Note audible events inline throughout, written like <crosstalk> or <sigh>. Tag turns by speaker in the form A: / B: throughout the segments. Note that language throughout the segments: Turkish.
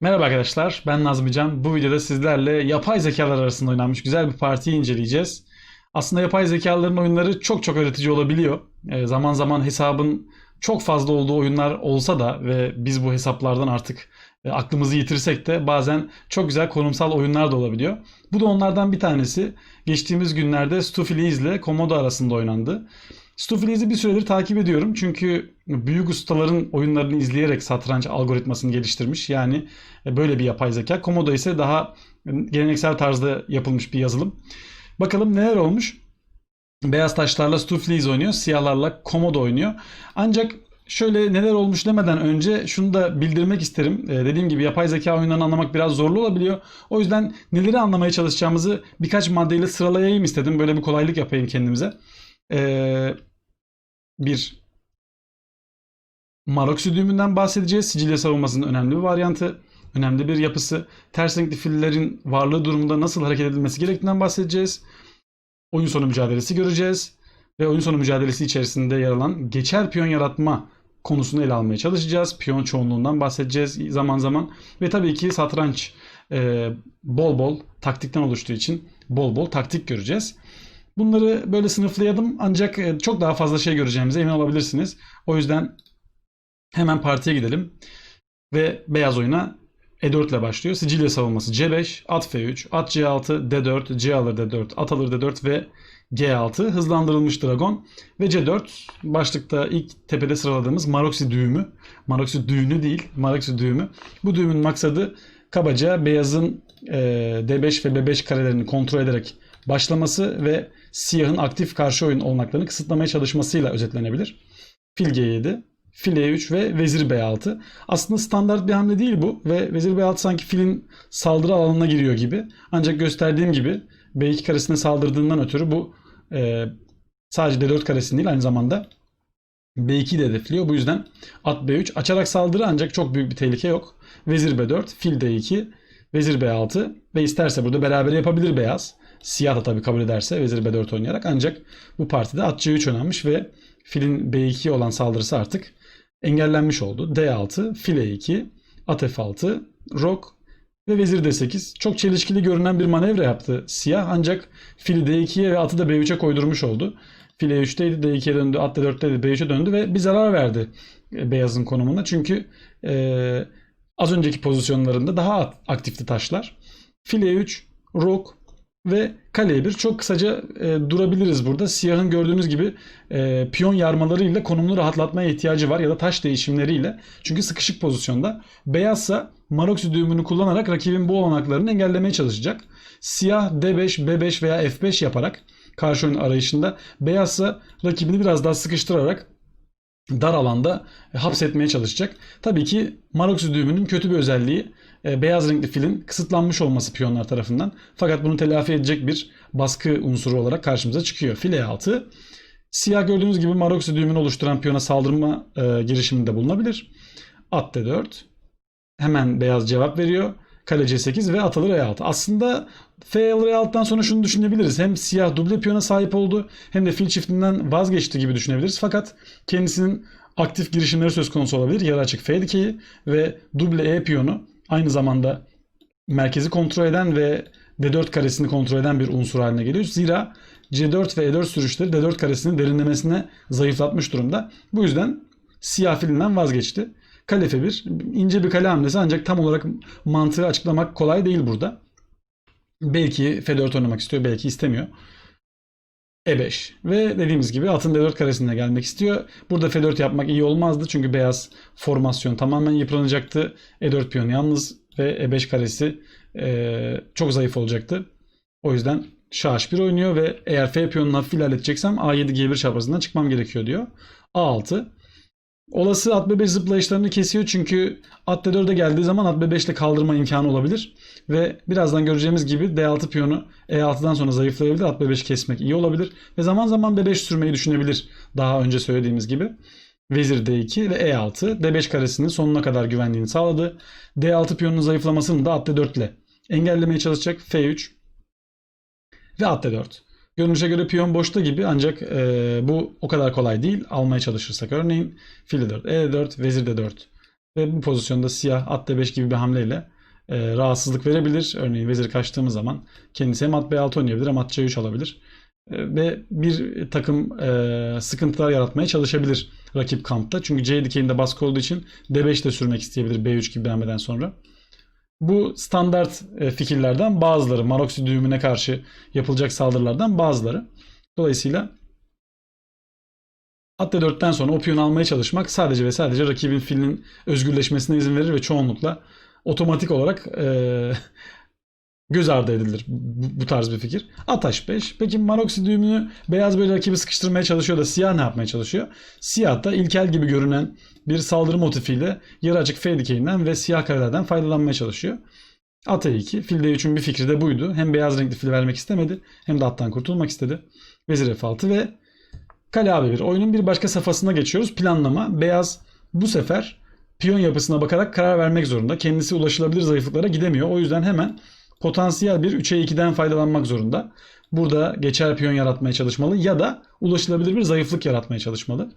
A: Merhaba arkadaşlar, ben Nazmi Can. Bu videoda sizlerle yapay zekalar arasında oynanmış güzel bir partiyi inceleyeceğiz. Aslında yapay zekaların oyunları çok çok öğretici olabiliyor. Ee, zaman zaman hesabın çok fazla olduğu oyunlar olsa da ve biz bu hesaplardan artık e, aklımızı yitirsek de bazen çok güzel konumsal oyunlar da olabiliyor. Bu da onlardan bir tanesi. Geçtiğimiz günlerde Stufiliz ile Komodo arasında oynandı. Stufiliz'i bir süredir takip ediyorum. Çünkü büyük ustaların oyunlarını izleyerek satranç algoritmasını geliştirmiş. Yani e, böyle bir yapay zeka. Komodo ise daha geleneksel tarzda yapılmış bir yazılım. Bakalım neler olmuş. Beyaz taşlarla Stufiliz oynuyor. Siyahlarla Komodo oynuyor. Ancak şöyle neler olmuş demeden önce şunu da bildirmek isterim. Ee, dediğim gibi yapay zeka oyunlarını anlamak biraz zorlu olabiliyor. O yüzden neleri anlamaya çalışacağımızı birkaç maddeyle sıralayayım istedim. Böyle bir kolaylık yapayım kendimize. Ee, bir Maroksi düğümünden bahsedeceğiz. Sicilya savunmasının önemli bir varyantı, önemli bir yapısı. Ters renkli fillerin varlığı durumunda nasıl hareket edilmesi gerektiğinden bahsedeceğiz. Oyun sonu mücadelesi göreceğiz. Ve oyun sonu mücadelesi içerisinde yer alan geçer piyon yaratma konusunu ele almaya çalışacağız. Piyon çoğunluğundan bahsedeceğiz zaman zaman. Ve tabii ki satranç e, bol bol taktikten oluştuğu için bol bol taktik göreceğiz. Bunları böyle sınıflayalım ancak e, çok daha fazla şey göreceğimize emin olabilirsiniz. O yüzden hemen partiye gidelim. Ve beyaz oyuna E4 ile başlıyor. Sicilya savunması C5, at F3, at C6, D4, C alır D4, at alır D4 ve G6 hızlandırılmış dragon ve C4 başlıkta ilk tepede sıraladığımız Maroksi düğümü. Maroksi düğünü değil, Maroksi düğümü. Bu düğümün maksadı kabaca beyazın e, D5 ve B5 karelerini kontrol ederek başlaması ve siyahın aktif karşı oyun olanaklarını kısıtlamaya çalışmasıyla özetlenebilir. Fil G7, fil E3 ve vezir B6. Aslında standart bir hamle değil bu ve vezir B6 sanki filin saldırı alanına giriyor gibi. Ancak gösterdiğim gibi B2 karesine saldırdığından ötürü bu e, sadece D4 karesini değil aynı zamanda B2'yi de hedefliyor. Bu yüzden at B3 açarak saldırı ancak çok büyük bir tehlike yok. Vezir B4, fil D2, vezir B6 ve isterse burada beraber yapabilir beyaz. Siyah da tabii kabul ederse vezir B4 oynayarak ancak bu partide at C3 oynanmış ve filin B2 olan saldırısı artık engellenmiş oldu. D6, fil E2, at F6, rok ve vezir D8. Çok çelişkili görünen bir manevra yaptı siyah ancak fili D2'ye ve atı da B3'e koydurmuş oldu. Fil E3'teydi, D2'ye döndü, at D4'teydi, B3'e döndü ve bir zarar verdi e, beyazın konumuna. Çünkü e, az önceki pozisyonlarında daha aktifti taşlar. Fil E3, rok, ve kaleye bir çok kısaca e, durabiliriz burada. Siyahın gördüğünüz gibi e, piyon yarmalarıyla konumunu rahatlatmaya ihtiyacı var ya da taş değişimleriyle. Çünkü sıkışık pozisyonda. Beyazsa Maroksi düğümünü kullanarak rakibin bu olanaklarını engellemeye çalışacak. Siyah D5, B5 veya F5 yaparak karşı oyun arayışında beyazsa rakibini biraz daha sıkıştırarak dar alanda hapsetmeye çalışacak. Tabii ki Maroksi düğümünün kötü bir özelliği e, beyaz renkli filin kısıtlanmış olması piyonlar tarafından. Fakat bunu telafi edecek bir baskı unsuru olarak karşımıza çıkıyor. Fil E6 Siyah gördüğünüz gibi Maroksi düğümünü oluşturan piyona saldırma e, girişiminde bulunabilir. At D4 hemen beyaz cevap veriyor. Kale C8 ve at alır E6. Aslında F alır E6'dan sonra şunu düşünebiliriz. Hem siyah duble piyona sahip oldu hem de fil çiftinden vazgeçti gibi düşünebiliriz. Fakat kendisinin aktif girişimleri söz konusu olabilir. Yarı açık F dikeyi ve duble E piyonu aynı zamanda merkezi kontrol eden ve D4 karesini kontrol eden bir unsur haline geliyor. Zira C4 ve E4 sürüşleri D4 karesinin derinlemesine zayıflatmış durumda. Bu yüzden siyah filinden vazgeçti. Kale F1 ince bir kale hamlesi ancak tam olarak mantığı açıklamak kolay değil burada. Belki F4 oynamak istiyor, belki istemiyor. E5 ve dediğimiz gibi atın D4 karesine gelmek istiyor. Burada F4 yapmak iyi olmazdı çünkü beyaz formasyon tamamen yıpranacaktı. E4 piyonu yalnız ve E5 karesi e, çok zayıf olacaktı. O yüzden şah H1 oynuyor ve eğer F piyonunu hafif ilerleteceksem A7 G1 çaprazından çıkmam gerekiyor diyor. A6 Olası at B5 zıplayışlarını kesiyor çünkü at D4'e geldiği zaman at B5 ile kaldırma imkanı olabilir. Ve birazdan göreceğimiz gibi D6 piyonu E6'dan sonra zayıflayabilir. At B5 kesmek iyi olabilir. Ve zaman zaman B5 sürmeyi düşünebilir. Daha önce söylediğimiz gibi. Vezir D2 ve E6 D5 karesinin sonuna kadar güvenliğini sağladı. D6 piyonunun zayıflamasını da at D4 ile engellemeye çalışacak. F3 ve at D4. Görünüşe göre piyon boşta gibi ancak e, bu o kadar kolay değil. Almaya çalışırsak örneğin fil 4, e 4, vezir de 4 Ve bu pozisyonda siyah at D5 gibi bir hamleyle e, rahatsızlık verebilir. Örneğin vezir kaçtığımız zaman kendisi hem at B6 oynayabilir hem at C3 alabilir. E, ve bir takım e, sıkıntılar yaratmaya çalışabilir rakip kampta. Çünkü C dikeyinde baskı olduğu için D5 de sürmek isteyebilir B3 gibi bir hamleden sonra. Bu standart e, fikirlerden bazıları. Maroksi düğümüne karşı yapılacak saldırılardan bazıları. Dolayısıyla At D4'ten sonra o piyonu almaya çalışmak sadece ve sadece rakibin filinin özgürleşmesine izin verir ve çoğunlukla otomatik olarak e, göz ardı edilir bu, bu tarz bir fikir. At H5. Peki Maroksi düğümünü beyaz böyle rakibi sıkıştırmaya çalışıyor da siyah ne yapmaya çalışıyor? Siyah da ilkel gibi görünen bir saldırı motifiyle yarı açık F dikeyinden ve siyah karelerden faydalanmaya çalışıyor. At E2. Fil D3'ün bir fikri de buydu. Hem beyaz renkli fil vermek istemedi hem de attan kurtulmak istedi. Vezir F6 ve Kale A1. Oyunun bir başka safhasına geçiyoruz. Planlama. Beyaz bu sefer piyon yapısına bakarak karar vermek zorunda. Kendisi ulaşılabilir zayıflıklara gidemiyor. O yüzden hemen potansiyel bir 3'e 2'den faydalanmak zorunda. Burada geçer piyon yaratmaya çalışmalı ya da ulaşılabilir bir zayıflık yaratmaya çalışmalı.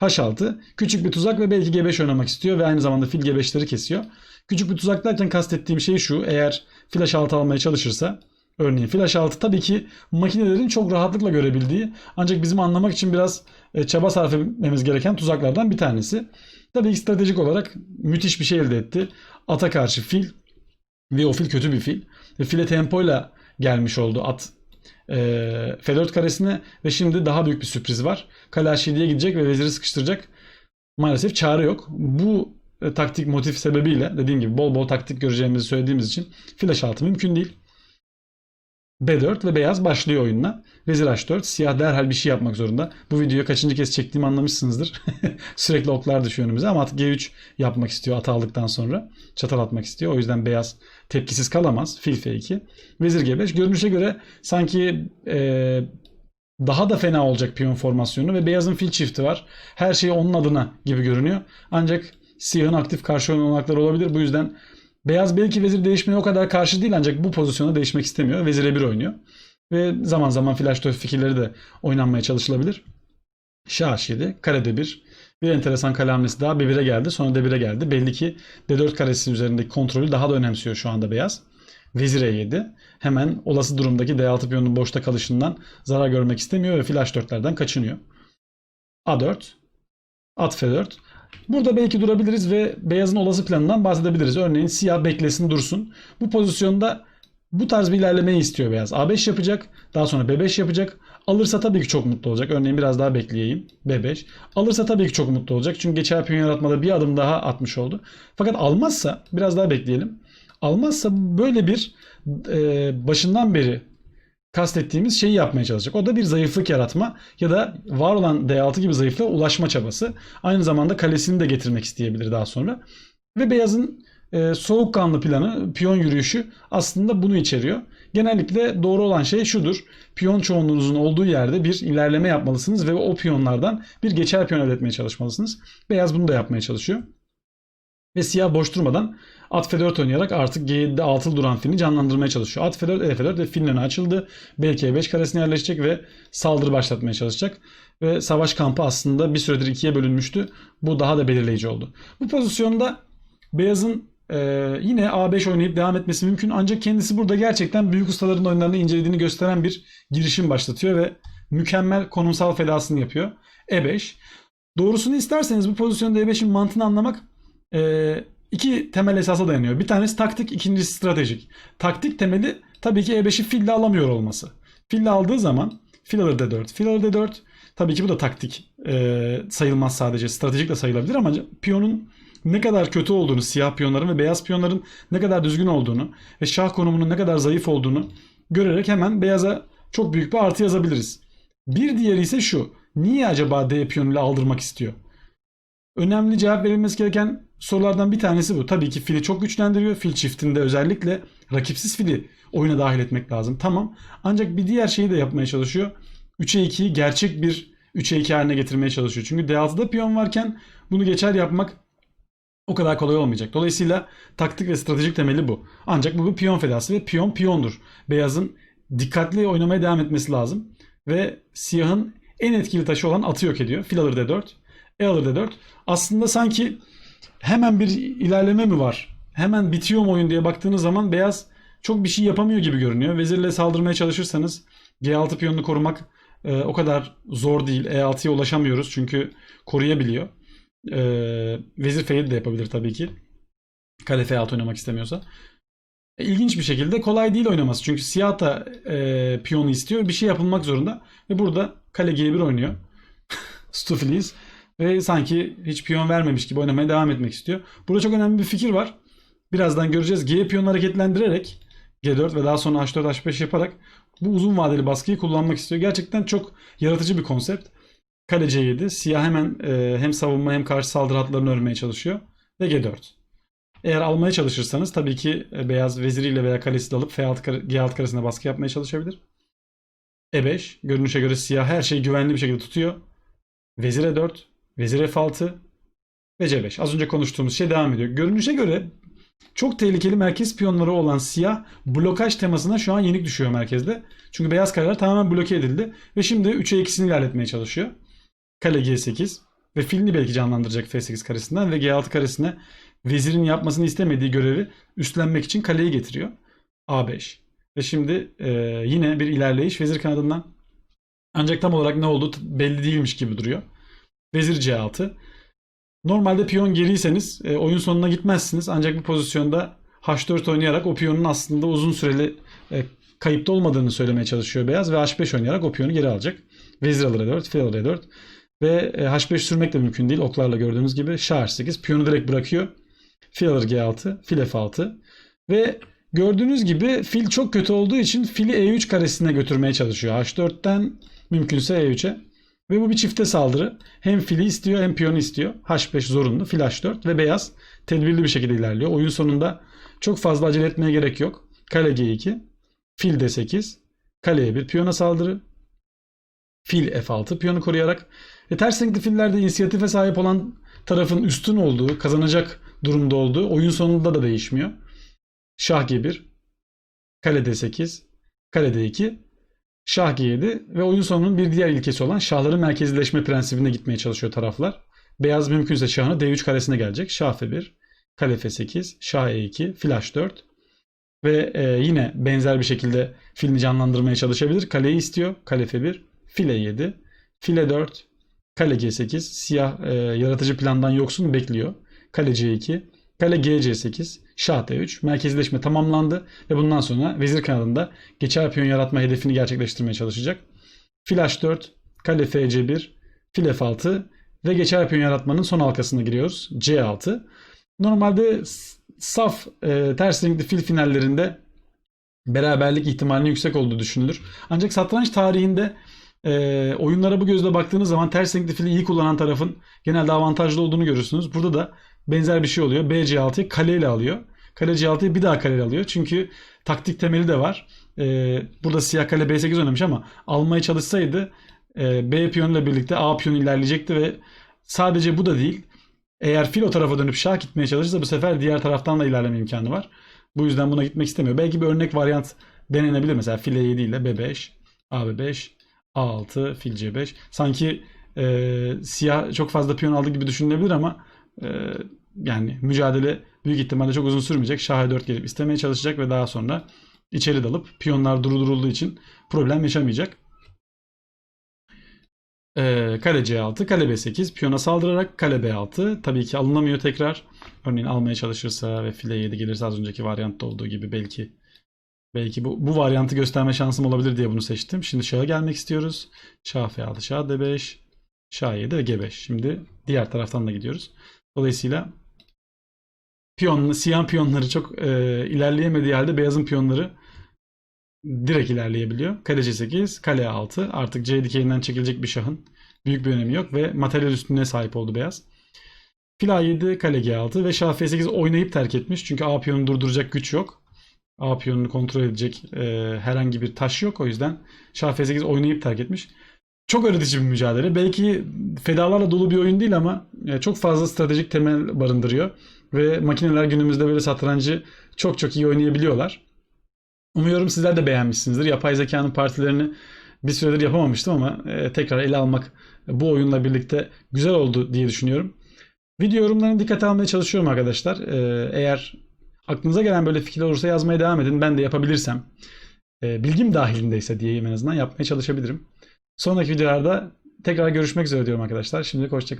A: H6 küçük bir tuzak ve belki G5 oynamak istiyor ve aynı zamanda fil G5'leri kesiyor. Küçük bir tuzak derken kastettiğim şey şu. Eğer fil H6 almaya çalışırsa Örneğin flash 6 tabii ki makinelerin çok rahatlıkla görebildiği ancak bizim anlamak için biraz e, çaba sarf etmemiz gereken tuzaklardan bir tanesi. Tabii ki stratejik olarak müthiş bir şey elde etti. Ata karşı fil ve o fil kötü bir fil. File tempoyla gelmiş oldu at e, F4 karesine ve şimdi daha büyük bir sürpriz var. Kale H7'ye gidecek ve veziri sıkıştıracak. Maalesef çare yok. Bu e, taktik motif sebebiyle dediğim gibi bol bol taktik göreceğimizi söylediğimiz için flash 6 mümkün değil. B4 ve beyaz başlıyor oyununa. Vezir H4. Siyah derhal bir şey yapmak zorunda. Bu videoyu kaçıncı kez çektiğimi anlamışsınızdır. <laughs> Sürekli oklar düşüyor önümüze ama at G3 yapmak istiyor ata aldıktan sonra. Çatal atmak istiyor. O yüzden beyaz tepkisiz kalamaz. Fil F2. Vezir G5. Görünüşe göre sanki ee, daha da fena olacak piyon formasyonu ve beyazın fil çifti var. Her şey onun adına gibi görünüyor. Ancak siyahın aktif karşı oyun olanakları olabilir. Bu yüzden Beyaz belki vezir değişmeye o kadar karşı değil ancak bu pozisyona değişmek istemiyor. Vezire bir oynuyor. Ve zaman zaman flash döf fikirleri de oynanmaya çalışılabilir. Şah H7, karede bir. Bir enteresan kale hamlesi daha B1'e geldi. Sonra D1'e geldi. Belli ki D4 karesi üzerindeki kontrolü daha da önemsiyor şu anda beyaz. Vezir E7. Hemen olası durumdaki D6 piyonun boşta kalışından zarar görmek istemiyor ve flash 4'lerden kaçınıyor. A4. At F4. Burada belki durabiliriz ve beyazın olası planından bahsedebiliriz. Örneğin siyah beklesin dursun. Bu pozisyonda bu tarz bir ilerlemeyi istiyor beyaz. A5 yapacak. Daha sonra B5 yapacak. Alırsa tabii ki çok mutlu olacak. Örneğin biraz daha bekleyeyim. B5. Alırsa tabii ki çok mutlu olacak. Çünkü geçer piyon yaratmada bir adım daha atmış oldu. Fakat almazsa biraz daha bekleyelim. Almazsa böyle bir e, başından beri kastettiğimiz şeyi yapmaya çalışacak. O da bir zayıflık yaratma ya da var olan D6 gibi zayıflığa ulaşma çabası. Aynı zamanda kalesini de getirmek isteyebilir daha sonra. Ve beyazın e, soğukkanlı planı, piyon yürüyüşü aslında bunu içeriyor. Genellikle doğru olan şey şudur. Piyon çoğunluğunuzun olduğu yerde bir ilerleme yapmalısınız ve o piyonlardan bir geçer piyon elde etmeye çalışmalısınız. Beyaz bunu da yapmaya çalışıyor. Ve siyah boş durmadan at F4 oynayarak artık G7'de altılı duran filini canlandırmaya çalışıyor. At F4, E4 ve filin önü açıldı. Belki E5 karesine yerleşecek ve saldırı başlatmaya çalışacak. Ve savaş kampı aslında bir süredir ikiye bölünmüştü. Bu daha da belirleyici oldu. Bu pozisyonda Beyaz'ın e, yine A5 oynayıp devam etmesi mümkün. Ancak kendisi burada gerçekten büyük ustaların oyunlarını incelediğini gösteren bir girişim başlatıyor ve mükemmel konumsal felasını yapıyor. E5. Doğrusunu isterseniz bu pozisyonda E5'in mantığını anlamak e, iki temel esasa dayanıyor. Bir tanesi taktik, ikincisi stratejik. Taktik temeli tabii ki E5'i fille alamıyor olması. Fille aldığı zaman fil alır D4, fil alır D4. Tabii ki bu da taktik e, sayılmaz sadece. Stratejik de sayılabilir ama piyonun ne kadar kötü olduğunu, siyah piyonların ve beyaz piyonların ne kadar düzgün olduğunu ve şah konumunun ne kadar zayıf olduğunu görerek hemen beyaza çok büyük bir artı yazabiliriz. Bir diğeri ise şu. Niye acaba D piyonuyla aldırmak istiyor? Önemli cevap verilmesi gereken sorulardan bir tanesi bu. Tabii ki fili çok güçlendiriyor. Fil çiftinde özellikle rakipsiz fili oyuna dahil etmek lazım. Tamam. Ancak bir diğer şeyi de yapmaya çalışıyor. 3'e 2'yi gerçek bir 3'e 2 haline getirmeye çalışıyor. Çünkü D6'da piyon varken bunu geçer yapmak o kadar kolay olmayacak. Dolayısıyla taktik ve stratejik temeli bu. Ancak bu bir piyon fedası ve piyon piyondur. Beyazın dikkatli oynamaya devam etmesi lazım. Ve siyahın en etkili taşı olan atı yok ediyor. Fil alır D4. E alır D4. Aslında sanki hemen bir ilerleme mi var? Hemen bitiyor mu oyun diye baktığınız zaman beyaz çok bir şey yapamıyor gibi görünüyor. Vezirle saldırmaya çalışırsanız G6 piyonunu korumak e, o kadar zor değil. E6'ya ulaşamıyoruz çünkü koruyabiliyor. E, vezir F7 de yapabilir tabii ki. Kale F6 oynamak istemiyorsa. E, İlginç bir şekilde kolay değil oynaması. Çünkü siyah da e, piyonu istiyor. Bir şey yapılmak zorunda. Ve burada kale G1 oynuyor. <laughs> Stufiliz. Ve sanki hiç piyon vermemiş gibi oynamaya devam etmek istiyor. Burada çok önemli bir fikir var. Birazdan göreceğiz. G piyonu hareketlendirerek G4 ve daha sonra H4 H5 yaparak bu uzun vadeli baskıyı kullanmak istiyor. Gerçekten çok yaratıcı bir konsept. Kale C7. Siyah hemen e, hem savunma hem karşı saldırı hatlarını örmeye çalışıyor. Ve G4. Eğer almaya çalışırsanız tabii ki e, beyaz veziriyle veya kalesiyle alıp F6 kare- G6 karesine baskı yapmaya çalışabilir. E5. Görünüşe göre siyah her şeyi güvenli bir şekilde tutuyor. Vezir E4. Vezir F6. Ve C5. Az önce konuştuğumuz şey devam ediyor. Görünüşe göre çok tehlikeli merkez piyonları olan siyah blokaj temasına şu an yenik düşüyor merkezde. Çünkü beyaz kareler tamamen bloke edildi. Ve şimdi 3'e 2'sini ilerletmeye çalışıyor. Kale G8 ve filini belki canlandıracak F8 karesinden ve G6 karesine vezirin yapmasını istemediği görevi üstlenmek için kaleyi getiriyor. A5. Ve şimdi e, yine bir ilerleyiş vezir kanadından. Ancak tam olarak ne olduğu t- belli değilmiş gibi duruyor. Vezir C6. Normalde piyon geriyseniz e, oyun sonuna gitmezsiniz. Ancak bu pozisyonda H4 oynayarak o piyonun aslında uzun süreli e, kayıpta olmadığını söylemeye çalışıyor beyaz ve H5 oynayarak o piyonu geri alacak. Vezir alır E4, fil alır E4 ve e, H5 sürmek de mümkün değil. Oklarla gördüğünüz gibi Şah H8 piyonu direkt bırakıyor. Fil alır G6, fil F6 ve gördüğünüz gibi fil çok kötü olduğu için fili E3 karesine götürmeye çalışıyor. H4'ten mümkünse E3'e. Ve bu bir çifte saldırı. Hem fili istiyor hem piyonu istiyor. H5 zorunlu, fil H4 ve beyaz tedbirli bir şekilde ilerliyor. Oyun sonunda çok fazla acele etmeye gerek yok. Kale G2, fil D8, kaleye bir piyona saldırı, fil F6 piyonu koruyarak ve ters renkli fillerde inisiyatife sahip olan tarafın üstün olduğu, kazanacak durumda olduğu oyun sonunda da değişmiyor. Şah G1, kale D8, kale D2, Şah G7 ve oyun sonunun bir diğer ilkesi olan şahların merkezileşme prensibine gitmeye çalışıyor taraflar. Beyaz mümkünse şahını D3 karesine gelecek. Şah F1, kale F8, Şah E2, fil H4 ve e, yine benzer bir şekilde filini canlandırmaya çalışabilir. Kaleyi istiyor. Kale F1, fil E7, fil E4, kale G8. Siyah e, yaratıcı plandan yoksun bekliyor. Kale C2, kale GC8, şah D3. Merkezileşme tamamlandı ve bundan sonra vezir kanadında geçer piyon yaratma hedefini gerçekleştirmeye çalışacak. Fil H4, kale FC1, fil F6 ve geçer piyon yaratmanın son halkasına giriyoruz. C6. Normalde saf e, ters renkli fil finallerinde beraberlik ihtimalinin yüksek olduğu düşünülür. Ancak satranç tarihinde e, oyunlara bu gözle baktığınız zaman ters renkli fili iyi kullanan tarafın genelde avantajlı olduğunu görürsünüz. Burada da benzer bir şey oluyor. B C6'yı kaleyle alıyor. Kale C6'yı bir daha kaleyle alıyor. Çünkü taktik temeli de var. E, burada siyah kale B8 oynamış ama almaya çalışsaydı e, B piyonuyla birlikte A piyonu ilerleyecekti ve sadece bu da değil. Eğer fil o tarafa dönüp şah gitmeye çalışırsa bu sefer diğer taraftan da ilerleme imkanı var. Bu yüzden buna gitmek istemiyor. Belki bir örnek varyant denenebilir. Mesela fil E7 ile B5, AB5, A6, fil C5. Sanki e, siyah çok fazla piyon aldı gibi düşünülebilir ama e, yani mücadele büyük ihtimalle çok uzun sürmeyecek. Şah E4 gelip istemeye çalışacak ve daha sonra içeri dalıp piyonlar durdurulduğu için problem yaşamayacak. Ee, kale C6, kale B8, piyona saldırarak kale B6 tabii ki alınamıyor tekrar. Örneğin almaya çalışırsa ve file 7 gelirse az önceki varyantta olduğu gibi belki belki bu, bu varyantı gösterme şansım olabilir diye bunu seçtim. Şimdi şaha gelmek istiyoruz. Şah F6, Şah D5, Şah 7 ve G5. Şimdi diğer taraftan da gidiyoruz. Dolayısıyla piyon, siyah piyonları çok e, ilerleyemediği halde beyazın piyonları direkt ilerleyebiliyor. Kale C8, kale A6. Artık C dikeyinden çekilecek bir şahın büyük bir önemi yok ve materyal üstünlüğe sahip oldu beyaz. Fil A7, kale G6 ve şah F8 oynayıp terk etmiş. Çünkü A piyonunu durduracak güç yok. A piyonunu kontrol edecek e, herhangi bir taş yok. O yüzden şah F8 oynayıp terk etmiş. Çok öğretici bir mücadele. Belki fedalarla dolu bir oyun değil ama e, çok fazla stratejik temel barındırıyor. Ve makineler günümüzde böyle satrancı çok çok iyi oynayabiliyorlar. Umuyorum sizler de beğenmişsinizdir. Yapay zekanın partilerini bir süredir yapamamıştım ama e, tekrar ele almak bu oyunla birlikte güzel oldu diye düşünüyorum. Video yorumlarını dikkate almaya çalışıyorum arkadaşlar. Ee, eğer aklınıza gelen böyle fikirler olursa yazmaya devam edin. Ben de yapabilirsem, e, bilgim dahilindeyse diyeyim en azından yapmaya çalışabilirim. Sonraki videolarda tekrar görüşmek üzere diyorum arkadaşlar. Şimdilik hoşçakalın.